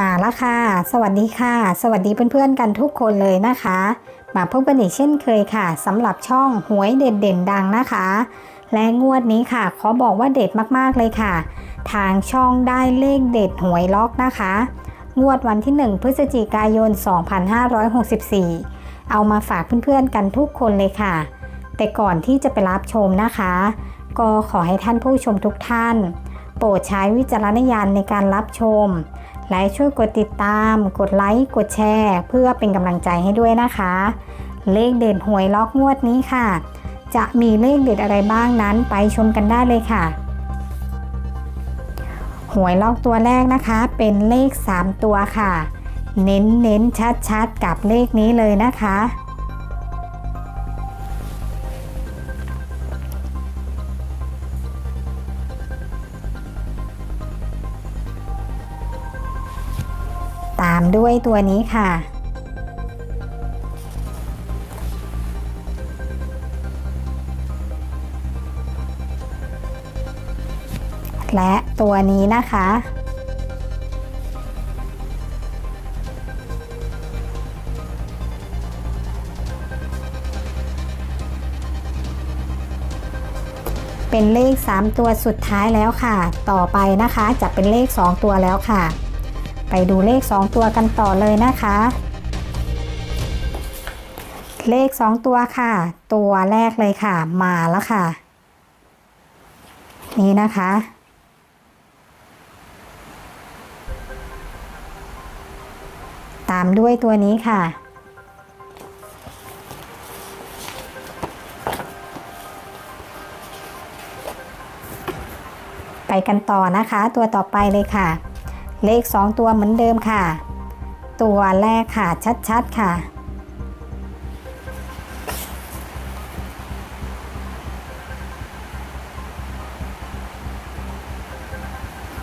มาแล้วค่ะ สวัสดีค่ะ สวัสดีเพื่อนๆกันทุกคนเลยนะคะ มาพบกันอีกเช่นเคยค่ะสำหรับช่องหวยเด่นเด่นดังนะคะ และงวดนี้ค่ะ ขอบอกว่าเด็ดมากๆเลยค่ะ ทางช่องได้เลขเด็ดหวยล็อกนะคะ งวดวันที่ 1 พฤศจิกายน 2564 เอามาฝากเพื่อนๆกันทุกคนเลยค่ะ แต่ก่อนที่จะไปรับชมนะคะ ก็ขอให้ท่านผู้ชมทุกท่าน โปรดใช้วิจารณญาณในการรับชม และช่วยกดติดตาม กดไลค์ กดแชร์ เพื่อเป็นกำลังใจให้ด้วยนะคะ เลขเด็ดหวยล็อกงวดนี้ค่ะ จะมีเลขเด็ดอะไรบ้างนั้นไปชมกันได้เลยค่ะหวยล็อกตัวแรกนะคะ เป็นเลข 3 ตัวค่ะ เน้นเน้นชัดชัดๆกับเลขนี้เลยนะคะ ตามด้วยตัวนี้ค่ะ และตัวนี้นะคะเป็นเลข 3 ตัวสุดท้ายแล้วค่ะ ต่อไปนะคะจะเป็นเลข 2 ตัวแล้วค่ะ ไปดูเลข 2 ตัวกันต่อเลยนะคะ เลข 2 ตัวค่ะ ตัวแรกเลยค่ะ มาแล้วค่ะ นี่นะคะ ตามด้วยตัวนี้ค่ะไปกันต่อนะคะ ตัวต่อไปเลยค่ะ เลข2ตัวเหมือนเดิมค่ะ ตัวแรกค่ะชัดๆค่ะ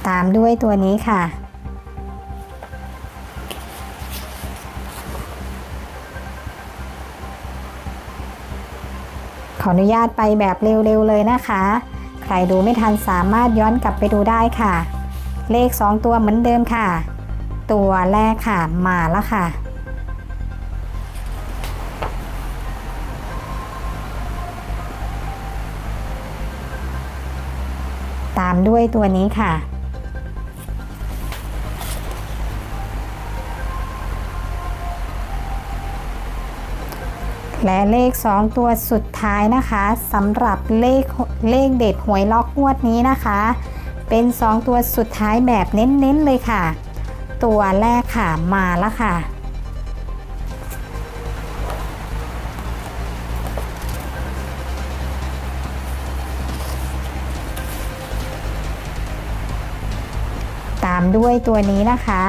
ตามด้วยตัวนี้ค่ะขออนุญาตไปแบบเร็วๆเลยนะคะ ใครดูไม่ทันสามารถย้อนกลับไปดูได้ค่ะ เลข 2 ตัวเหมือนเดิมค่ะ ตัวแรกค่ะมาแล้วค่ะ ตามด้วยตัวนี้ค่ะ และเลข 2 ตัวสุดท้ายนะคะสำหรับเลขเลขเด็ดหวยล็อกงวดนี้นะคะ เป็น 2 ตัวสุดท้ายแบบเน้นๆเลยค่ะ ตัวแรกค่ะมาแล้วค่ะ ตามด้วยตัวนี้นะคะ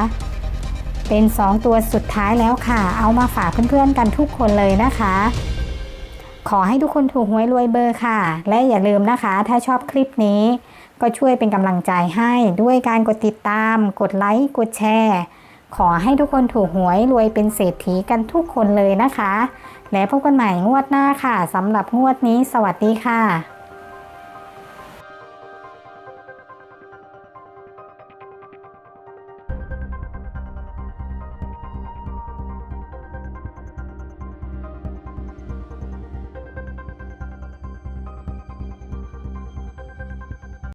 เป็น 2 ตัวสุดท้ายแล้วค่ะ เอามาฝากเพื่อนๆกันทุกคนเลยนะคะขอให้ทุกคนถูกหวยรวยเบอร์ค่ะ และอย่าลืมนะคะ ถ้าชอบคลิปนี้ ก็ช่วยเป็นกำลังใจให้ด้วยการกดติดตาม กดไลค์ กดแชร์ ขอให้ทุกคนถูกหวยรวยเป็นเศรษฐีกันทุกคนเลยนะคะ และพบกันใหม่งวดหน้าค่ะสำหรับงวดนี้ สวัสดีค่ะ